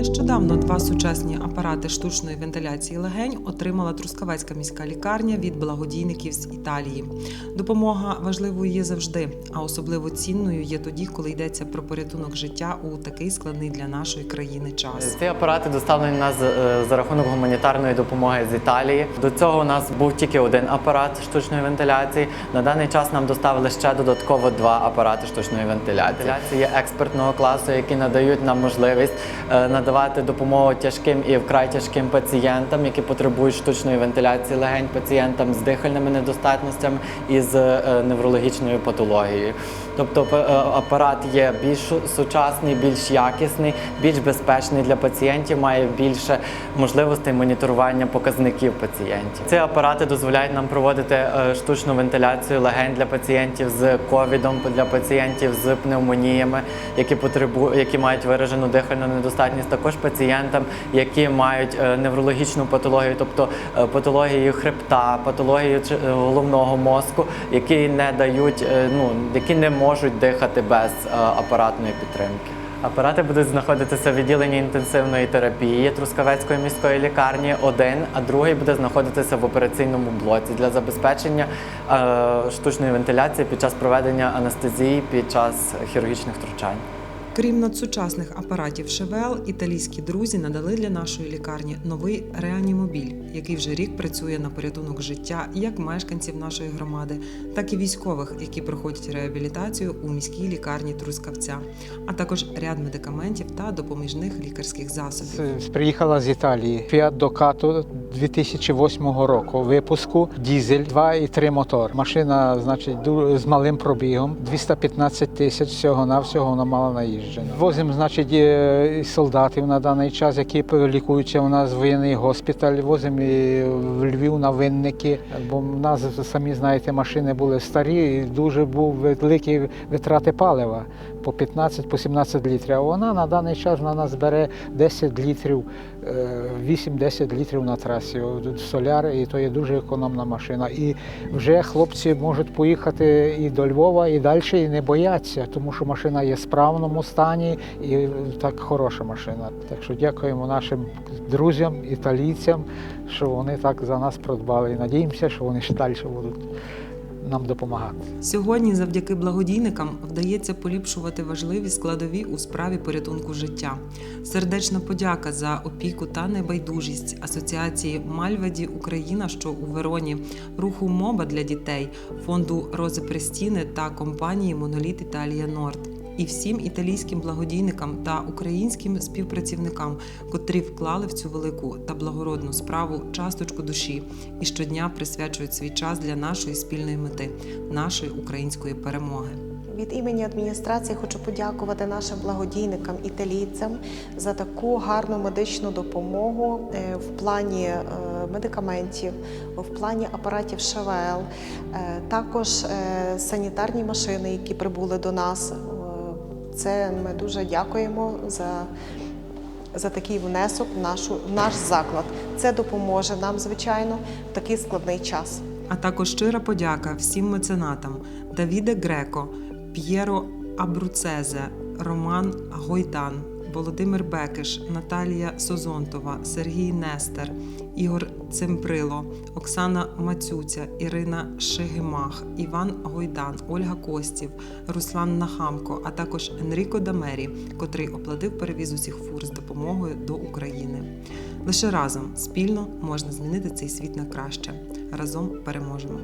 те, що Два сучасні апарати штучної вентиляції легень отримала Трускавецька міська лікарня від благодійників з Італії. Допомога важливою є завжди, а особливо цінною є тоді, коли йдеться про порятунок життя у такий складний для нашої країни час. Ці апарати доставлені нас е, за рахунок гуманітарної допомоги з Італії. До цього у нас був тільки один апарат штучної вентиляції. На даний час нам доставили ще додатково два апарати штучної вентиляції. Вентиляції є експертного класу, які надають нам можливість е, надавати допомогу тяжким і вкрай тяжким пацієнтам, які потребують штучної вентиляції легень, пацієнтам з дихальними недостатностями і з е, неврологічною патологією. Тобто е, апарат є більш сучасний, більш якісний, більш безпечний для пацієнтів, має більше можливостей моніторування показників пацієнтів. Ці апарати дозволяють нам проводити е, штучну вентиляцію легень для пацієнтів з ковідом, для пацієнтів з пневмоніями, які потребують, які мають виражену дихальну недостатність, також пацієнтам, які мають е, неврологічну патологію, тобто е, патологію хребта, патологію е, головного мозку, які не дають, ну які не можуть дихати без апаратної підтримки. Апарати будуть знаходитися в відділенні інтенсивної терапії Трускавецької міської лікарні один, а другий буде знаходитися в операційному блоці для забезпечення штучної вентиляції під час проведення анестезії під час хірургічних втручань. Крім надсучасних апаратів ШВЛ, італійські друзі надали для нашої лікарні новий реанімобіль, який вже рік працює на порятунок життя як мешканців нашої громади, так і військових, які проходять реабілітацію у міській лікарні Трускавця, а також ряд медикаментів та допоміжних лікарських засобів. Приїхала з Італії. Fiat Ducato 2008 року випуску, дізель 2,3 мотор. Машина, значить, з малим пробігом, 215 тисяч всього навсього вона мала наїжджено. Возимо, значить, е, солдатів на даний час, які лікуються у нас в воєнний госпіталь. Возимо в Львів на винники. Бо в нас самі знаєте, машини були старі, і дуже був великі витрати палива по 15 по 17 літрів. А вона на даний час на нас бере 10 літрів, е, 8-10 літрів на трасі. Соляр, і то є дуже економна машина. І вже хлопці можуть поїхати і до Львова, і далі, і не бояться, тому що машина є в справному стані і так хороша машина. Так що дякуємо нашим друзям, італійцям, що вони так за нас продбали. І надіємося, що вони ще далі будуть нам допомагати. Сьогодні, завдяки благодійникам, вдається поліпшувати важливі складові у справі порятунку життя. Сердечна подяка за опіку та небайдужість асоціації Мальведі Україна, що у Вероні, руху МОБА для дітей, фонду Рози Престіни та компанії Моноліт Італія Норд. І всім італійським благодійникам та українським співпрацівникам, котрі вклали в цю велику та благородну справу часточку душі і щодня присвячують свій час для нашої спільної мети, нашої української перемоги. Від імені адміністрації хочу подякувати нашим благодійникам італійцям за таку гарну медичну допомогу е, в плані е, медикаментів, в плані апаратів ШВЛ, е, також санітарні машини, які прибули до нас. Це ми дуже дякуємо за. За такий внесок в нашу в наш заклад це допоможе нам, звичайно, в такий складний час. А також щира подяка всім меценатам Давіде Греко, П'єро Абруцезе, Роман Гойдан, Володимир Бекиш, Наталія Созонтова, Сергій Нестер, Ігор Цимприло, Оксана Мацюця, Ірина Шигимах, Іван Гойдан, Ольга Костів, Руслан Нахамко, а також Енріко Дамері, котрий оплатив перевіз усіх фур з допомогою до України. Лише разом спільно можна змінити цей світ на краще. Разом переможемо.